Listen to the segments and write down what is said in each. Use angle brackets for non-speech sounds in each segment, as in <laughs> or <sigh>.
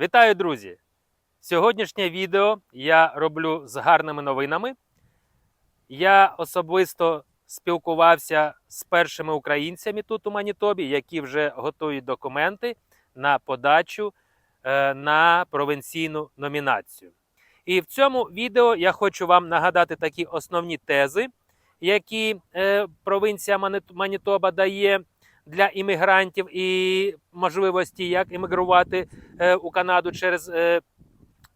Вітаю, друзі! Сьогоднішнє відео я роблю з гарними новинами. Я особисто спілкувався з першими українцями тут у Манітобі, які вже готують документи на подачу е, на провінційну номінацію. І в цьому відео я хочу вам нагадати такі основні тези, які е, провінція Манітоба дає для іммігрантів і можливості, як іммігрувати е, у Канаду через е,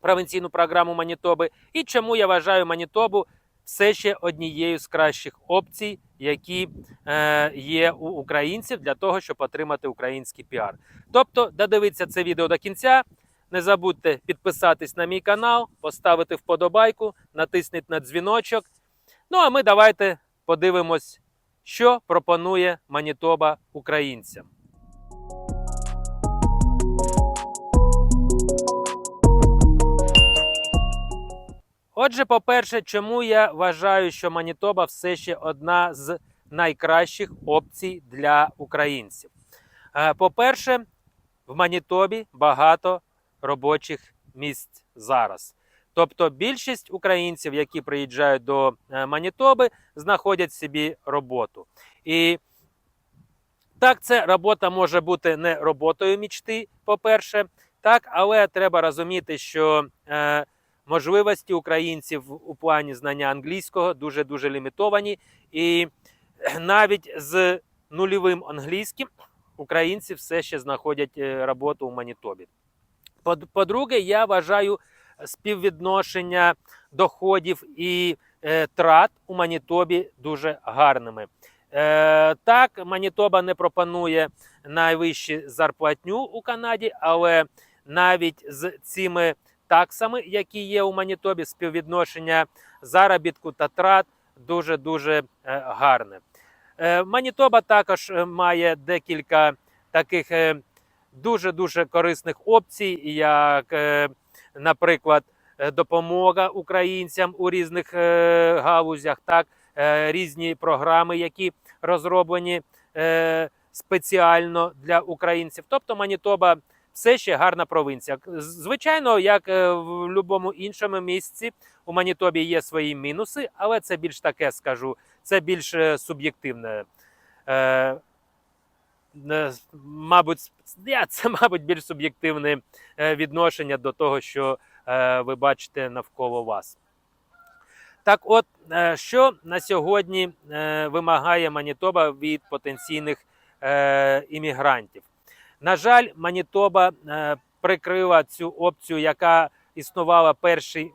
провінційну програму Манітоби, і чому я вважаю Манітобу все ще однією з кращих опцій, які е, є у українців для того, щоб отримати український піар. Тобто, додивіться це відео до кінця. Не забудьте підписатись на мій канал, поставити вподобайку, натисніть на дзвіночок. Ну а ми давайте подивимось, що пропонує Манітоба українцям. Отже, по-перше, чому я вважаю, що Манітоба все ще одна з найкращих опцій для українців. Е, По-перше, в Манітобі багато робочих місць зараз. Тобто більшість українців, які приїжджають до е, Манітоби, знаходять собі роботу. І так, це робота може бути не роботою мічти, по-перше, так, але треба розуміти, що е, можливості українців у плані знання англійського дуже дуже лімітовані, і <clears throat> навіть з нульовим англійським українці все ще знаходять е, роботу у Манітобі. По-друге, я вважаю співвідношення доходів і е, трат у Манітобі дуже гарними. Е, так, Манітоба не пропонує найвищу зарплатню у Канаді, але навіть з цими таксами, які є у Манітобі, співвідношення заробітку та трат дуже дуже гарне. Е, Манітоба також має декілька таких дуже дуже корисних опцій, як, наприклад, е, допомога українцям у різних е, галузях, так, е, різні програми, які розроблені спеціально для українців. Тобто Манітоба все ще гарна провінція. Звичайно, як в будь-якому іншому місці, у Манітобі є свої мінуси, але це більш таке скажу, це більш суб'єктивне. Мабуть, <laughs> це, мабуть, більш суб'єктивне е, відношення до того, що е, ви бачите навколо вас. Так, от, е, що на сьогодні вимагає Манітоба від потенційних іммігрантів? На жаль, Манітоба прикрила цю опцію, яка існувала перші,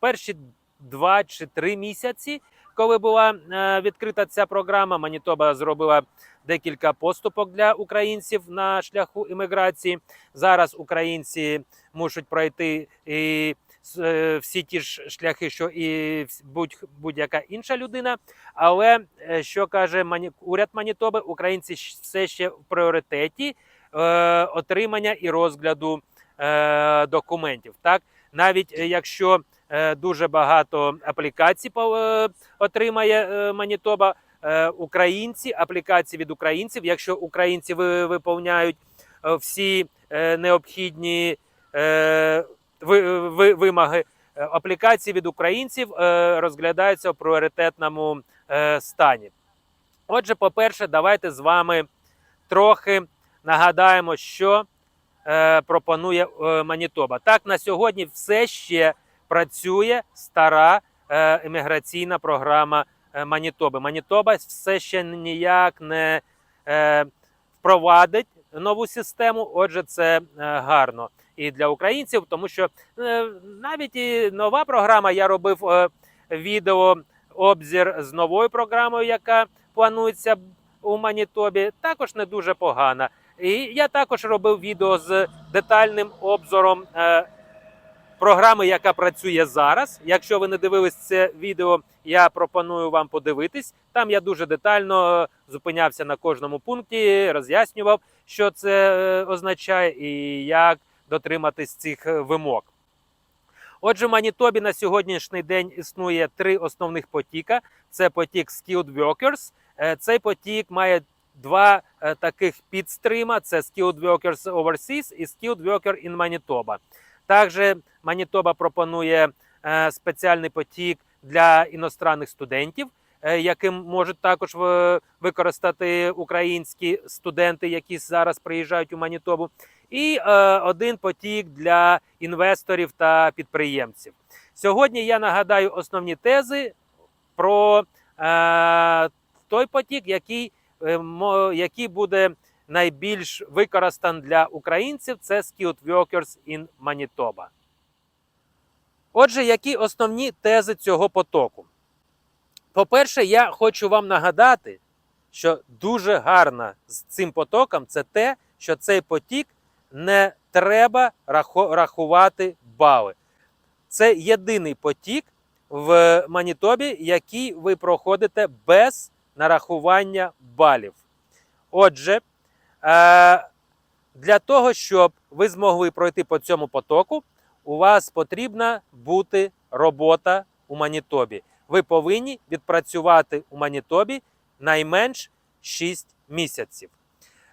перші два чи три місяці, коли була е, відкрита ця програма. Манітоба зробила декілька поступок для українців на шляху імміграції. Зараз українці мушуть пройти і е, всі ті ж шляхи, що і будь-яка інша людина. Але е, що каже уряд Манітоби, українці все ще в пріоритеті отримання і розгляду документів. Так, навіть якщо дуже багато аплікацій е, отримає е, Манітоба, е, українці, аплікації від українців, якщо українці виповняють е, всі е, необхідні е, ви- ви- вимоги. е, Аплікації від українців е, розглядаються в пріоритетному е, стані. Отже, по-перше, давайте з вами трохи нагадаємо, що е, пропонує е, Манітоба. Так, на сьогодні все ще працює стара е, імміграційна програма е, Манітоби. Манітоба все ще ніяк не е, впровадить нову систему. Отже, це е, гарно і для українців, тому що навіть і нова програма, я робив відео обзір з новою програмою, яка планується у Манітобі, також не дуже погана. І я також робив відео з детальним обзором програми, яка працює зараз. Якщо ви не дивились це відео, я пропоную вам подивитись. Там я дуже детально е, зупинявся на кожному пункті, роз'яснював, що це е, означає і як дотриматись цих е, вимог. Отже, в Манітобі на сьогоднішній день існує три основних потіка: це потік Skilled Workers. Цей потік має два таких підстрима: це Skilled Workers Overseas і Skilled Worker in Manitoba. Також Манітоба пропонує е, спеціальний потік для іностранних студентів, е, яким можуть також використати українські студенти, які зараз приїжджають у Манітобу, і е, один потік для інвесторів та підприємців. Сьогодні я нагадаю основні тези про е, той потік, який, е, який буде найбільш використан для українців. Це Skilled Workers in Manitoba. Отже, які основні тези цього потоку? По-перше, я хочу вам нагадати, що дуже гарно з цим потоком це те, що цей потік не треба рахувати бали. Це єдиний потік в Манітобі, який ви проходите без нарахування балів. Отже, для того, щоб ви змогли пройти по цьому потоку, у вас потрібна бути робота у Манітобі. Ви повинні відпрацювати у Манітобі найменш 6 місяців.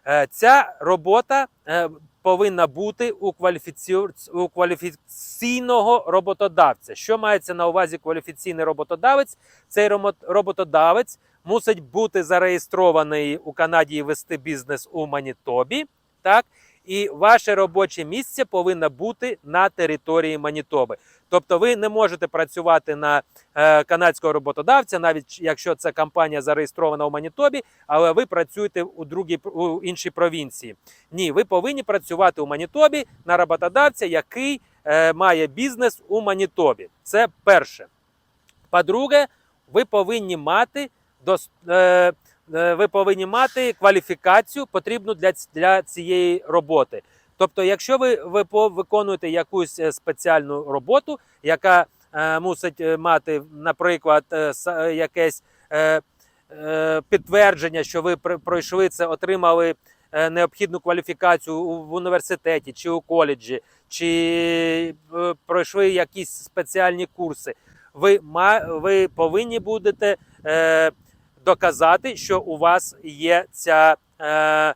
Е, Ця робота е, повинна бути у, кваліфіці... у кваліфіційного роботодавця. Що мається на увазі кваліфіційний роботодавець? Цей роботодавець мусить бути зареєстрований у Канаді і вести бізнес у Манітобі. Так? І ваше робоче місце повинно бути на території Манітоби. Тобто ви не можете працювати на е, канадського роботодавця, навіть якщо це компанія зареєстрована у Манітобі, але ви працюєте у другій у іншій провінції. Ні, ви повинні працювати у Манітобі на роботодавця, який е, має бізнес у Манітобі. Це перше. По-друге, ви повинні мати ви повинні мати кваліфікацію потрібну для, для цієї роботи. Тобто, якщо ви, ви виконуєте якусь е, спеціальну роботу, яка е, мусить е, мати, наприклад, е, е, якесь е, е, підтвердження, що ви пройшли це, отримали е, необхідну кваліфікацію у, в університеті чи у коледжі, чи е, пройшли якісь спеціальні курси, ви, ма, ви повинні будете е, доказати, що у вас є ця. Е,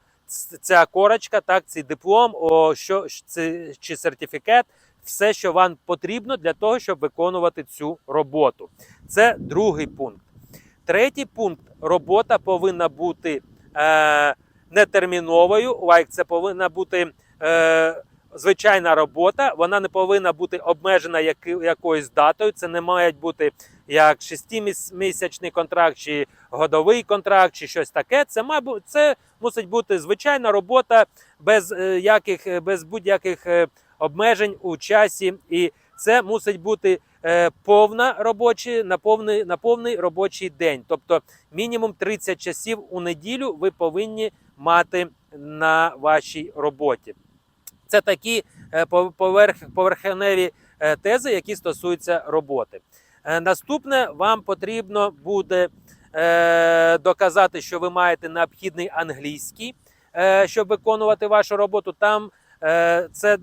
Ця корочка, так, цей диплом, о, що, це, чи сертифікат, все, що вам потрібно для того, щоб виконувати цю роботу. Це другий пункт. Третій пункт робота повинна бути е, нетерміновою. Like, це повинна бути е, звичайна робота. Вона не повинна бути обмежена якоюсь датою. Це не має бути як шестимісячний контракт, чи годовий контракт, чи щось таке. Це мабуть, це мусить бути звичайна робота без е, яких е, без будь-яких е, обмежень у часі, і це мусить бути повна робочі, на повний, на повний робочий день. Тобто мінімум 30 часів у неділю ви повинні мати на вашій роботі. Це такі поверх, поверхневі тези, які стосуються роботи. Е, Наступне вам потрібно буде е, доказати, що ви маєте необхідний англійський, е, щоб виконувати вашу роботу. Там це,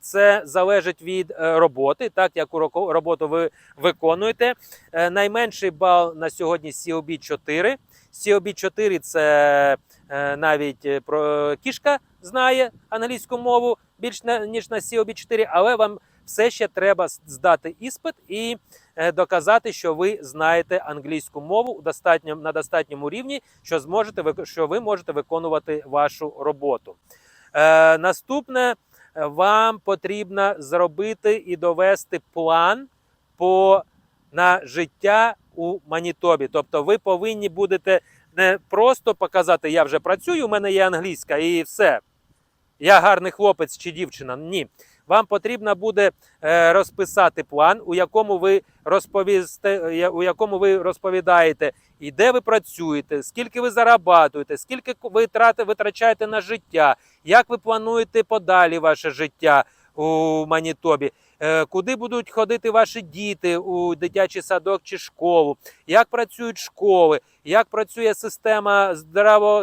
це залежить від роботи, так яку роботу ви виконуєте. Найменший бал на сьогодні COB 4. COB 4 це навіть про кішка знає англійську мову більш ніж на COB 4, але вам все ще треба здати іспит і е, доказати, що ви знаєте англійську мову достатньо, на достатньому рівні, що зможете що ви можете виконувати вашу роботу. Е, наступне е, вам потрібно зробити і довести план по на життя у Манітобі. Тобто, ви повинні будете не просто показати, я вже працюю, у мене є англійська, і все. Я гарний хлопець чи дівчина. Ні. Вам потрібно буде е, розписати план, у якому ви розповісте, е, у якому ви розповідаєте, і де ви працюєте, скільки ви зарабатуєте, скільки ви витрачаєте на життя, як ви плануєте подалі ваше життя у Манітобі, е, куди будуть ходити ваші діти у дитячий садок чи школу, як працюють школи, як працює система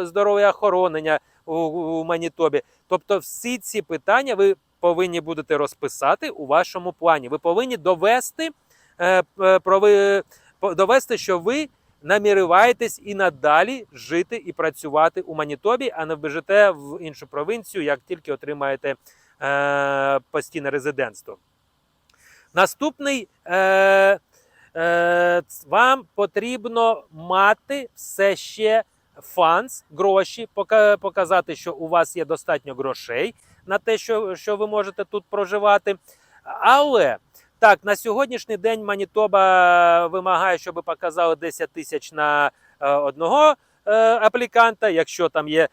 здоров'я охоронення у Манітобі. Тобто, всі ці питання ви повинні будете розписати у вашому плані. Ви повинні довести, е, е, довести, що ви намірюєтесь і надалі жити і працювати у Манітобі, а не вбежите в іншу провінцію, як тільки отримаєте е, постійне резидентство. Наступний вам потрібно мати все ще фанс, гроші, показати, що у вас є достатньо грошей на те, що, що ви можете тут проживати. Але так, на сьогоднішній день Манітоба вимагає, щоб показали 10 тисяч на е, одного е, апліканта. Якщо там є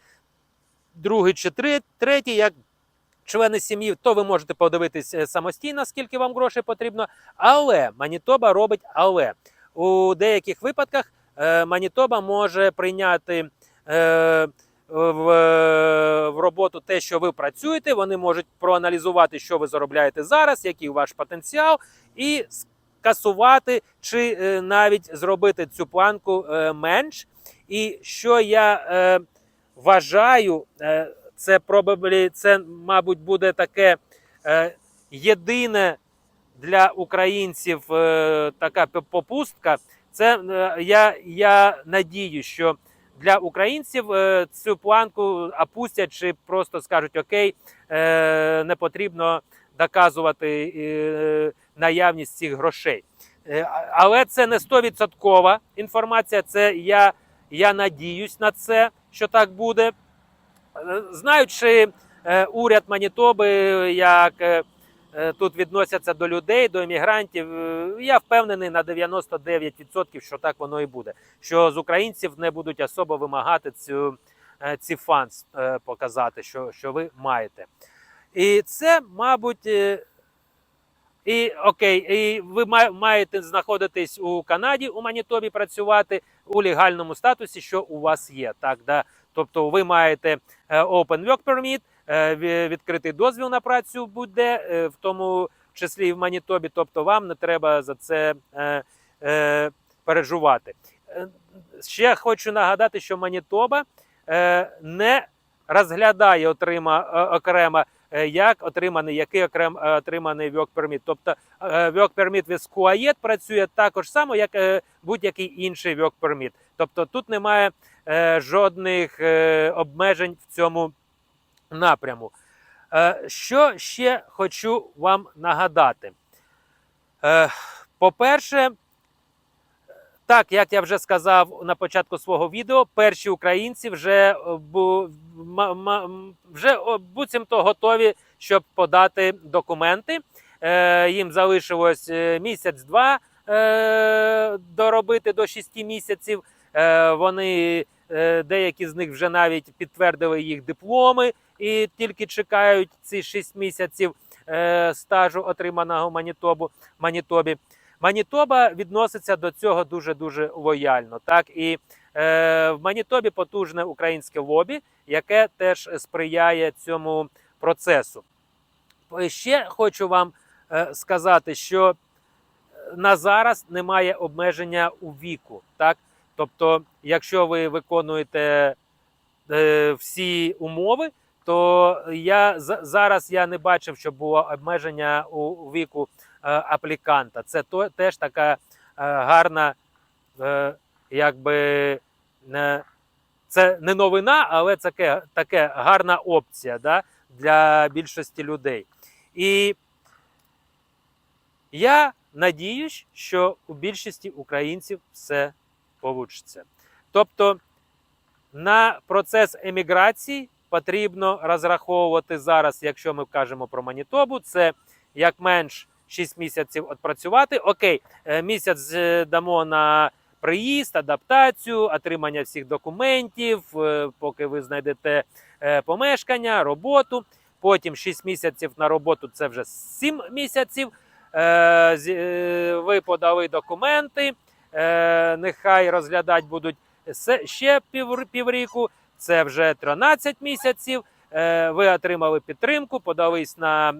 другий чи третій, як члени сім'ї, то ви можете подивитись е, самостійно, скільки вам грошей потрібно. Але Манітоба робить але. У деяких випадках е, Манітоба може прийняти е, в, в роботу те, що ви працюєте. Вони можуть проаналізувати, що ви заробляєте зараз, який ваш потенціал, і скасувати чи е, навіть зробити цю планку е, менш. І що я е, вважаю, е, це probably, це, мабуть, буде таке е, єдине для українців е, така попустка. Це е, я, я надію, що для українців е, цю планку опустять чи просто скажуть окей, е, не потрібно доказувати е, наявність цих грошей. Але це не 100% інформація. Це я, я надіюсь на це, що так буде. Знаючи уряд Манітоби, як тут відносяться до людей, до іммігрантів, е, я впевнений на 99%, що так воно і буде. Що з українців не будуть особо вимагати цю, е, ці фанс е, показати, що, що ви маєте. І це, мабуть, е, і окей, і ви маєте знаходитись у Канаді, у Манітобі працювати у легальному статусі, що у вас є. Так, да? Тобто ви маєте е, Open Work Permit, е, відкритий дозвіл на працю буде, е, в тому числі і в Манітобі. Тобто вам не треба за це е, е, переживати. Е, Ще хочу нагадати, що Манітоба е, не розглядає отрима, е, окремо, е, як отриманий, який окрем е, отриманий permit. Тобто е, work permit працює також само, як е, будь-який інший permit. Тобто тут немає е, жодних е, обмежень в цьому напряму. Е, що ще хочу вам нагадати? Е, по-перше, так, як я вже сказав на початку свого відео, перші українці вже, е, вже буцімто готові, щоб подати документи. Їм залишилось місяць-два доробити до 6 місяців. Вони, деякі з них вже навіть підтвердили їх дипломи і тільки чекають ці 6 місяців е, стажу, отриманого Манітобу, Манітобі. Манітоба відноситься до цього дуже дуже лояльно. Так і е, в Манітобі потужне українське лобі, яке теж сприяє цьому процесу. Ще хочу вам е, сказати, що на зараз немає обмеження у віку. Так? Тобто, якщо ви виконуєте е, всі умови, то я зараз я не бачив, щоб було обмеження у віку е, апліканта. Це то, теж така е, гарна, е, якби не, це не новина, але це таке, таке гарна опція да, для більшості людей. І я надіюсь, що у більшості українців все вийде. Тобто на процес еміграції потрібно розраховувати зараз, якщо ми кажемо про Манітобу, це як менш 6 місяців відпрацювати. Окей, е, місяць е, дамо на приїзд, адаптацію, отримання всіх документів, е, поки ви знайдете помешкання, роботу. Потім 6 місяців на роботу це вже 7 місяців. Ви подали документи, е, нехай розглядати будуть ще пів, це вже 13 місяців. Е, Ви отримали підтримку, подались на е,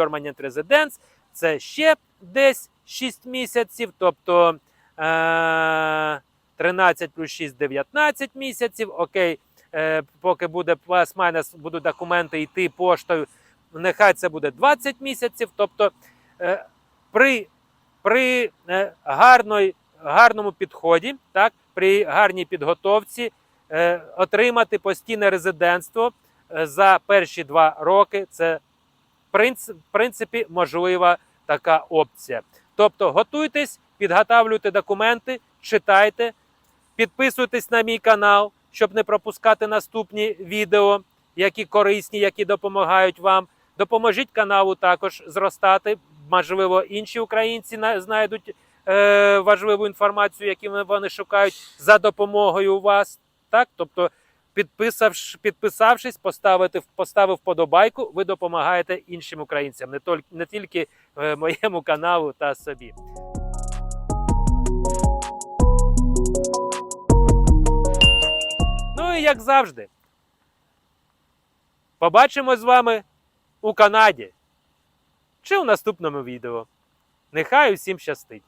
Permanent Residence, це ще десь 6 місяців, тобто е, 13 плюс 6 – 19 місяців. Окей, е, поки буде плюс-майнус, будуть документи йти поштою, нехай це буде 20 місяців. Тобто е, при, при е, гарної, гарному підході, так, при гарній підготовці е, отримати постійне резидентство е, за перші два роки. Це в принципі можлива така опція. Тобто готуйтесь, підготавлюйте документи, читайте, підписуйтесь на мій канал, щоб не пропускати наступні відео, які корисні, які допомагають вам. Допоможіть каналу також зростати. Можливо, інші українці знайдуть е, важливу інформацію, яку вони шукають за допомогою вас. Так, тобто, підписавш, підписавшись, поставити поставив вподобайку, ви допомагаєте іншим українцям, не тільки не тільки е, моєму каналу та собі. Ну і як завжди. Побачимо з вами у Канаді чи у наступному відео. Нехай усім щастить!